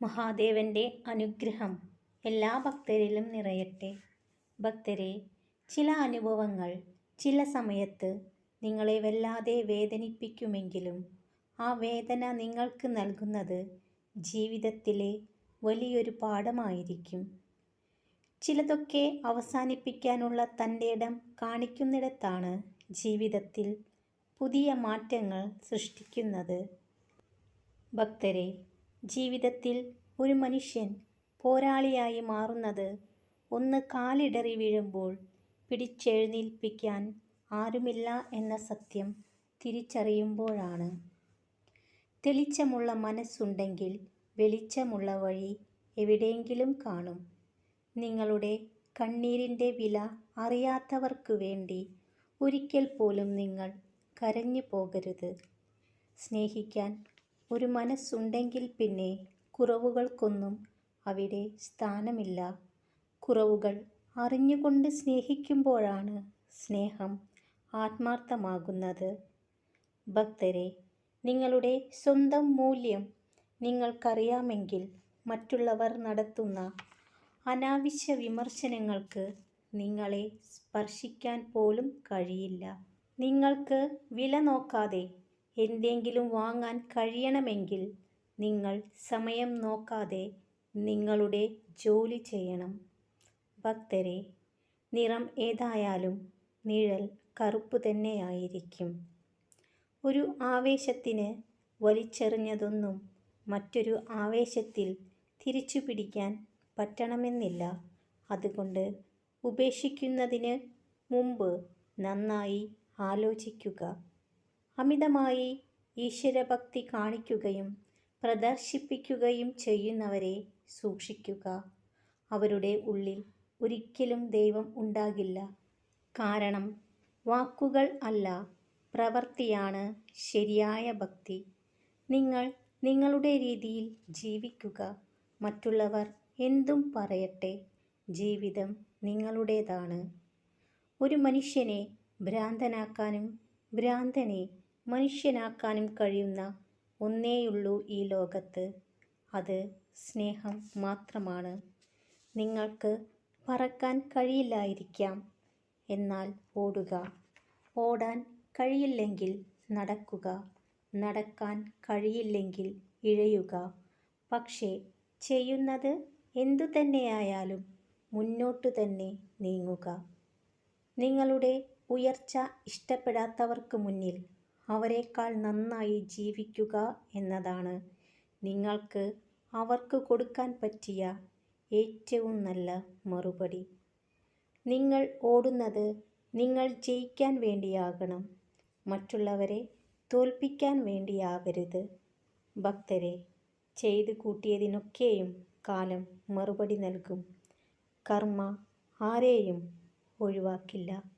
മഹാദേവന്റെ അനുഗ്രഹം എല്ലാ ഭക്തരിലും നിറയട്ടെ. ഭക്തരെ ചില അനുഭവങ്ങൾ ചില സമയത്ത് നിങ്ങളെ വല്ലാതെ വേദനിപ്പിക്കുമെങ്കിലും ആ വേദന നിങ്ങൾക്ക് നൽകുന്നത് ജീവിതത്തിലെ വലിയൊരു പാഠമായിരിക്കും. ചിലതൊക്കെ അവസാനിപ്പിക്കാനുള്ള തന്റെ ഇടം കാണിക്കുന്നിടത്താണ് ജീവിതത്തിൽ പുതിയ മാറ്റങ്ങൾ സൃഷ്ടിക്കുന്നത്. ഭക്തരെ ജീവിതത്തിൽ ഒരു മനുഷ്യൻ പോരാളിയായി മാറുന്നത് ഒന്ന് കാലിടറി വീഴുമ്പോൾ പിടിച്ചെഴുന്നേൽപ്പിക്കാൻ ആരുമില്ല എന്ന സത്യം തിരിച്ചറിയുമ്പോഴാണ്. തെളിച്ചമുള്ള മനസ്സുണ്ടെങ്കിൽ വെളിച്ചമുള്ള വഴി എവിടെയെങ്കിലും കാണും. നിങ്ങളുടെ കണ്ണീരിന്റെ വില അറിയാത്തവർക്കു വേണ്ടി ഒരിക്കൽ പോലും നിങ്ങൾ കരഞ്ഞു പോകരുത് സ്നേഹിക്കാൻ ഒരു മനസ്സുണ്ടെങ്കിൽ പിന്നെ കുറവുകൾക്കൊന്നും അവിടെ സ്ഥാനമില്ല. കുറവുകൾ അറിഞ്ഞുകൊണ്ട് സ്നേഹിക്കുമ്പോഴാണ് സ്നേഹം ആത്മാർത്ഥമാകുന്നത്. ഭക്തരെ നിങ്ങളുടെ സ്വന്തം മൂല്യം നിങ്ങൾക്കറിയാമെങ്കിൽ മറ്റുള്ളവർ നടത്തുന്ന അനാവശ്യ വിമർശനങ്ങൾക്ക് നിങ്ങളെ സ്പർശിക്കാൻ പോലും കഴിയില്ല. നിങ്ങൾക്ക് വില നോക്കാതെ എന്തെങ്കിലും വാങ്ങാൻ കഴിയണമെങ്കിൽ നിങ്ങൾ സമയം നോക്കാതെ നിങ്ങളുടെ ജോലി ചെയ്യണം. ഭക്തരെ നിറം ഏതായാലും നിഴൽ കറുപ്പ് തന്നെയായിരിക്കും. ഒരു ആവേശത്തിന് വലിച്ചെറിഞ്ഞതൊന്നും മറ്റൊരു ആവേശത്തിൽ തിരിച്ചു പിടിക്കാൻ പറ്റണമെന്നില്ല. അതുകൊണ്ട് ഉപേക്ഷിക്കുന്നതിന് മുമ്പ് നന്നായി ആലോചിക്കുക. അമിതമായി ഈശ്വരഭക്തി കാണിക്കുകയും പ്രദർശിപ്പിക്കുകയും ചെയ്യുന്നവരെ സൂക്ഷിക്കുക. അവരുടെ ഉള്ളിൽ ഒരിക്കലും ദൈവം ഉണ്ടാകില്ല. കാരണം വാക്കുകൾ അല്ല പ്രവൃത്തിയാണ് ശരിയായ ഭക്തി. നിങ്ങൾ നിങ്ങളുടെ രീതിയിൽ ജീവിക്കുക. മറ്റുള്ളവർ എന്തും പറയട്ടെ ജീവിതം നിങ്ങളുടേതാണ്. ഒരു മനുഷ്യനെ ഭ്രാന്തനാക്കാനും ഭ്രാന്തനെ മനുഷ്യനാക്കാനും കഴിയുന്ന ഒന്നേയുള്ളൂ ഈ ലോകത്ത്. അത് സ്നേഹം മാത്രമാണ്. നിങ്ങൾക്ക് പറക്കാൻ കഴിയില്ലായിരിക്കാം. എന്നാൽ ഓടുക. ഓടാൻ കഴിയില്ലെങ്കിൽ നടക്കുക. നടക്കാൻ കഴിയില്ലെങ്കിൽ ഇഴയുക. പക്ഷേ ചെയ്യുന്നത് എന്തു തന്നെയായാലും മുന്നോട്ടു തന്നെ നീങ്ങുക. നിങ്ങളുടെ ഉയർച്ച ഇഷ്ടപ്പെടാത്തവർക്ക് മുന്നിൽ അവരെക്കാൾ നന്നായി ജീവിക്കുക എന്നതാണ്. നിങ്ങൾക്ക് അവർക്ക് കൊടുക്കാൻ പറ്റിയ ഏറ്റവും നല്ല മറുപടി. നിങ്ങൾ ഓടുന്നത് നിങ്ങൾ ജയിക്കാൻ വേണ്ടിയാകണം. മറ്റുള്ളവരെ തോൽപ്പിക്കാൻ വേണ്ടിയാകരുത് ഭക്തരെ ചെയ്തു കൂട്ടിയതിനൊക്കെയും കാലം മറുപടി നൽകും. കർമ്മ ആരെയും ഒഴിവാക്കില്ല.